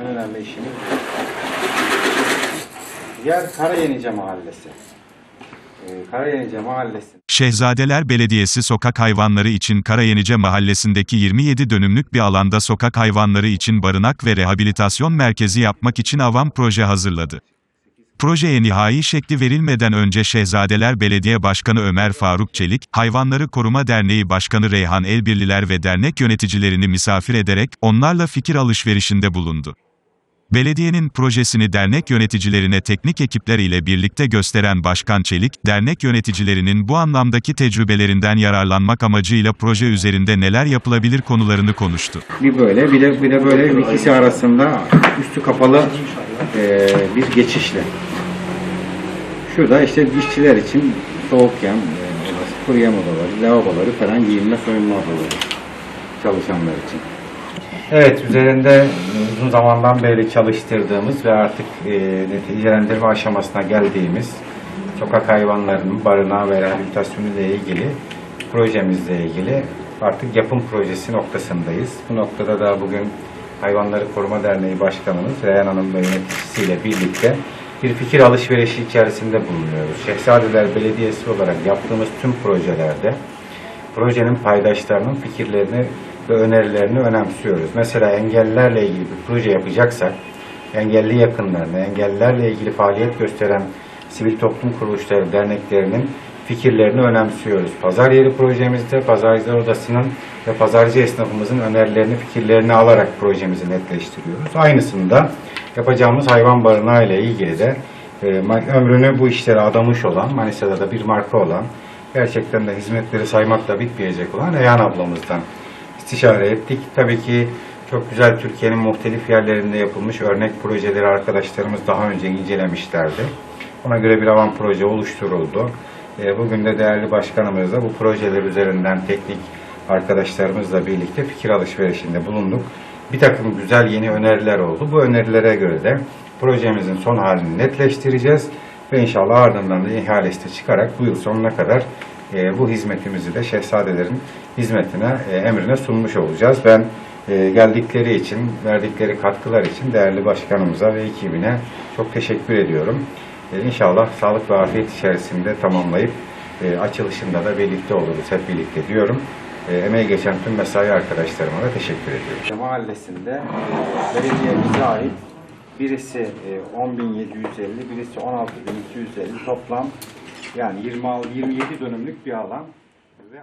en önemli işimiz. Yer Karayenice Mahallesi. Ee, Karayenice Mahallesi. Şehzadeler Belediyesi sokak hayvanları için Karayenice mahallesindeki 27 dönümlük bir alanda sokak hayvanları için barınak ve rehabilitasyon merkezi yapmak için avam proje hazırladı. Projeye nihai şekli verilmeden önce Şehzadeler Belediye Başkanı Ömer Faruk Çelik, Hayvanları Koruma Derneği Başkanı Reyhan Elbirliler ve dernek yöneticilerini misafir ederek onlarla fikir alışverişinde bulundu. Belediyenin projesini dernek yöneticilerine teknik ekipler ile birlikte gösteren Başkan Çelik, dernek yöneticilerinin bu anlamdaki tecrübelerinden yararlanmak amacıyla proje üzerinde neler yapılabilir konularını konuştu. Bir böyle bir de, bir de böyle ikisi arasında üstü kapalı e, bir geçişle. Şurada işte işçiler için soğuk yan, e, kuru yem odaları, lavaboları falan giyinme soyunma odaları çalışanlar için. Evet, üzerinde uzun zamandan beri çalıştırdığımız ve artık e, neticelendirme aşamasına geldiğimiz sokak hayvanlarının barınağı ve rehabilitasyonu ile ilgili projemizle ilgili artık yapım projesi noktasındayız. Bu noktada da bugün Hayvanları Koruma Derneği Başkanımız Reyhan Hanım ve yöneticisiyle birlikte bir fikir alışverişi içerisinde bulunuyoruz. Şehzadeler Belediyesi olarak yaptığımız tüm projelerde projenin paydaşlarının fikirlerini ve önerilerini önemsiyoruz. Mesela engellilerle ilgili bir proje yapacaksak, engelli yakınlarını, engellilerle ilgili faaliyet gösteren sivil toplum kuruluşları, derneklerinin fikirlerini önemsiyoruz. Pazar yeri projemizde Pazarcılar Odası'nın ve pazarcı esnafımızın önerilerini, fikirlerini alarak projemizi netleştiriyoruz. Aynısında yapacağımız hayvan barınağı ile ilgili de e, ömrünü bu işlere adamış olan, Manisa'da da bir marka olan, gerçekten de hizmetleri saymakla bitmeyecek olan Reyhan ablamızdan istişare ettik. Tabii ki çok güzel Türkiye'nin muhtelif yerlerinde yapılmış örnek projeleri arkadaşlarımız daha önce incelemişlerdi. Ona göre bir alan proje oluşturuldu. E, Bugün de değerli başkanımızla bu projeler üzerinden teknik arkadaşlarımızla birlikte fikir alışverişinde bulunduk. Bir takım güzel yeni öneriler oldu. Bu önerilere göre de projemizin son halini netleştireceğiz ve inşallah ardından da ihalesi çıkarak bu yıl sonuna kadar e, bu hizmetimizi de şehzadelerin hizmetine, e, emrine sunmuş olacağız. Ben e, geldikleri için, verdikleri katkılar için değerli başkanımıza ve ekibine çok teşekkür ediyorum. E, inşallah sağlık ve afiyet içerisinde tamamlayıp e, açılışında da birlikte oluruz, hep birlikte diyorum. E, emeği geçen tüm mesai arkadaşlarıma da teşekkür ediyorum. Mahallesinde e, belediyemize ait birisi e, 10.750, birisi 16.250 toplam yani 26 27 dönümlük bir alan. Ve